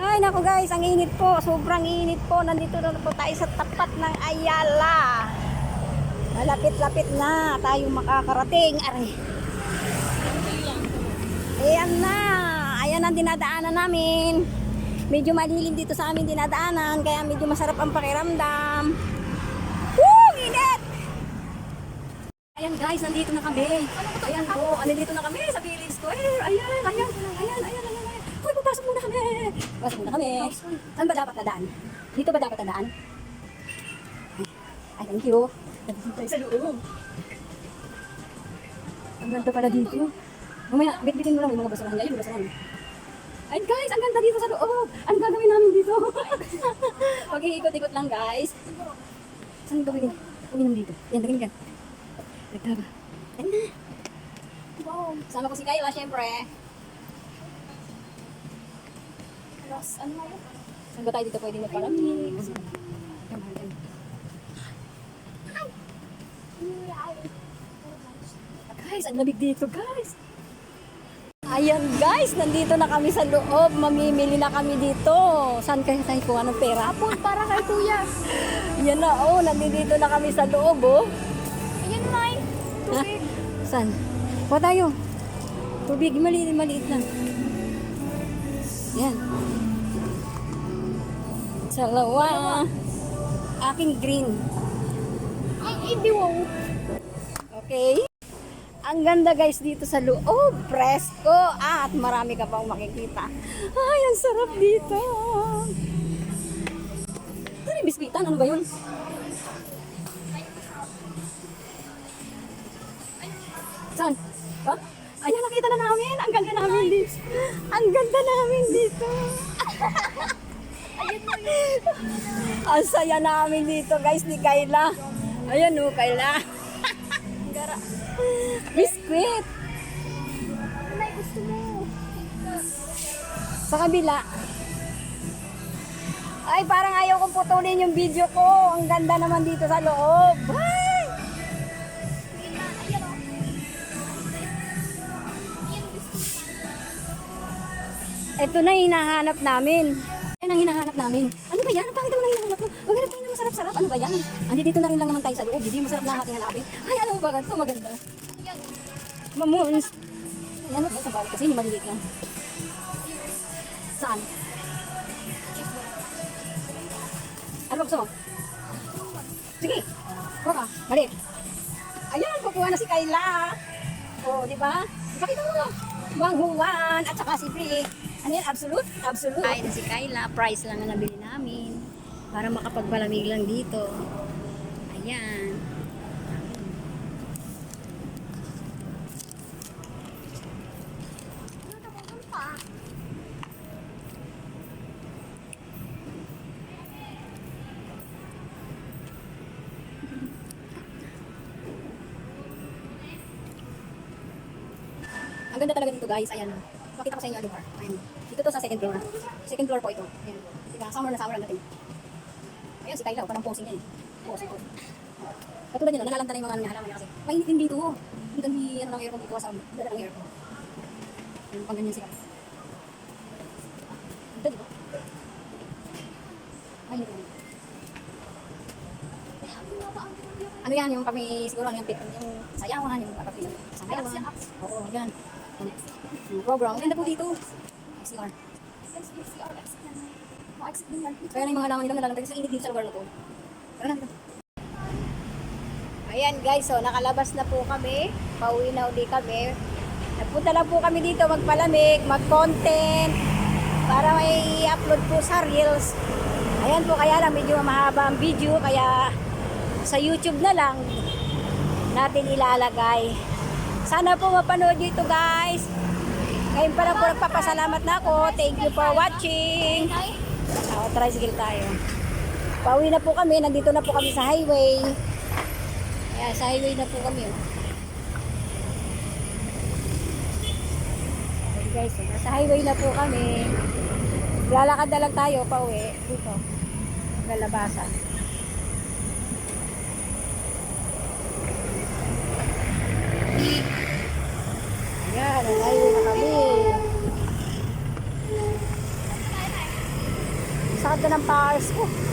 Ay, naku guys, ang init po. Sobrang init po. Nandito na po tayo sa tapat ng Ayala. Malapit-lapit na tayo makakarating. Aray. Ayan na. Ayan ang dinadaanan namin. Medyo malilim dito sa amin dinadaanan. Kaya medyo masarap ang pakiramdam. Woo! Init! Ayan guys, nandito na kami. Ayan po, nandito na kami sa Village Square. Ayan, ayan, ayan, ayan, Pasok muna kami. Saan ba dapat nadaan? Dito ba dapat nadaan? Ay, thank you. Nandito tayo sa loob. Ang ganda pala dito. Mamaya, bitbitin mo lang yung mga basurahan niya. Yung basurahan. Ay guys, ang ganda dito sa loob. Ano gagawin namin dito? Mag-iikot-ikot lang guys. Saan gawin? Uminom dito. Yan, dagin ka. Nagtaba. Ayun na. Wow. Sama ko si Kayla, syempre. Ross, ano nga yun? Saan ba tayo dito pwede come. Guys, ang lamig dito, guys. Ayan guys, nandito na kami sa loob. Mamimili na kami dito. Saan kayo tayo kuha ng pera? Apple para kay kuya. Yan na, oh. Nandito na kami sa loob, oh. Ayan. Ha? Tubig. Saan? Kuha tayo. Tubig, maliit, maliit lang. Yan. Salawa. Aking green. Ay, hindi wow. Okay. Ang ganda guys dito sa loob. Presko. Ah, at marami ka pang makikita. Ay, ang sarap dito. Ano yung biskwitan? Ano ba yun? Saan? Ha? Ayan, nakita na namin. Ang ganda namin dito. Ang ganda namin dito. Ang saya namin dito guys ni Kayla. Ayan o, Kayla. Gara. Biskuit. Nay, gusto mo. Sa kabila. Ay, parang ayaw kong putulin yung video ko. Ang ganda naman dito sa loob. Ay! Ito na yung hinahanap namin. Yan ang hinahanap namin. Ano ba yan? Ang pangit naman ang hinahanap mo. Maghanap tayo ng masarap-sarap. Ano ba yan? Andi dito na rin lang naman tayo sa loob. Hindi masarap na ang ating hanapin. Ay, alam mo ba? Ito maganda. Mamoons. Ano ba sa balik? Kasi yung maliliit lang. Saan? Ano ba gusto mo? Sige. Kuha ka. Mali. Ayan, kukuha na si Kayla. O, di ba? Pakita mo. Mang Juan at saka si Bri. Ano yan? Absolute? Absolute. Ay, na si Kayla. Price lang ang nabili namin. Para makapagpalamig lang dito. Ayan. Ang ganda talaga dito guys. Ayan. Pakita ko sa inyo ang lugar. Ayan. Dito to sa second floor. Second floor po ito. Ayan. Diba? Summer na summer ang dating. Ayan si Kayla. Parang posing yan. eh. Posing po. Katulad nyo, nalalanta na yung mga halaman niya kasi. Mainit din dito. Hindi hindi ano ng aircon dito sa dala ng aircon. Yung pang ganyan sila. Ganda dito. Mainit din. Ano yan, yung kami siguro ano yung yung sayawan, yung papapilan. Sayawan. Oo, yan. Program. Ang po dito. XCR. Ma-exit din yan. Kaya na yung mga halaman nila nalalantay kasi init dito sa lugar na to. Tara na dito. Ayan guys, so nakalabas na po kami. Pauwi na uli kami. Nagpunta lang po kami dito magpalamig, mag-content para may upload po sa Reels. Ayan po, kaya lang medyo mahaba ang video, kaya sa YouTube na lang natin ilalagay. Sana po mapanood nyo ito guys. Ngayon pa lang po nagpapasalamat na ako. Thank you for watching. Oh, tricycle tayo. Pauwi na po kami. Nandito na po kami sa highway. Ayan, sa highway na po kami. Oh. Guys, oh, sa highway na po kami. Lalakad na lang tayo pauwi. Dito. Galabasan. Ayan, highway na kami. Sakit na ng powers ko.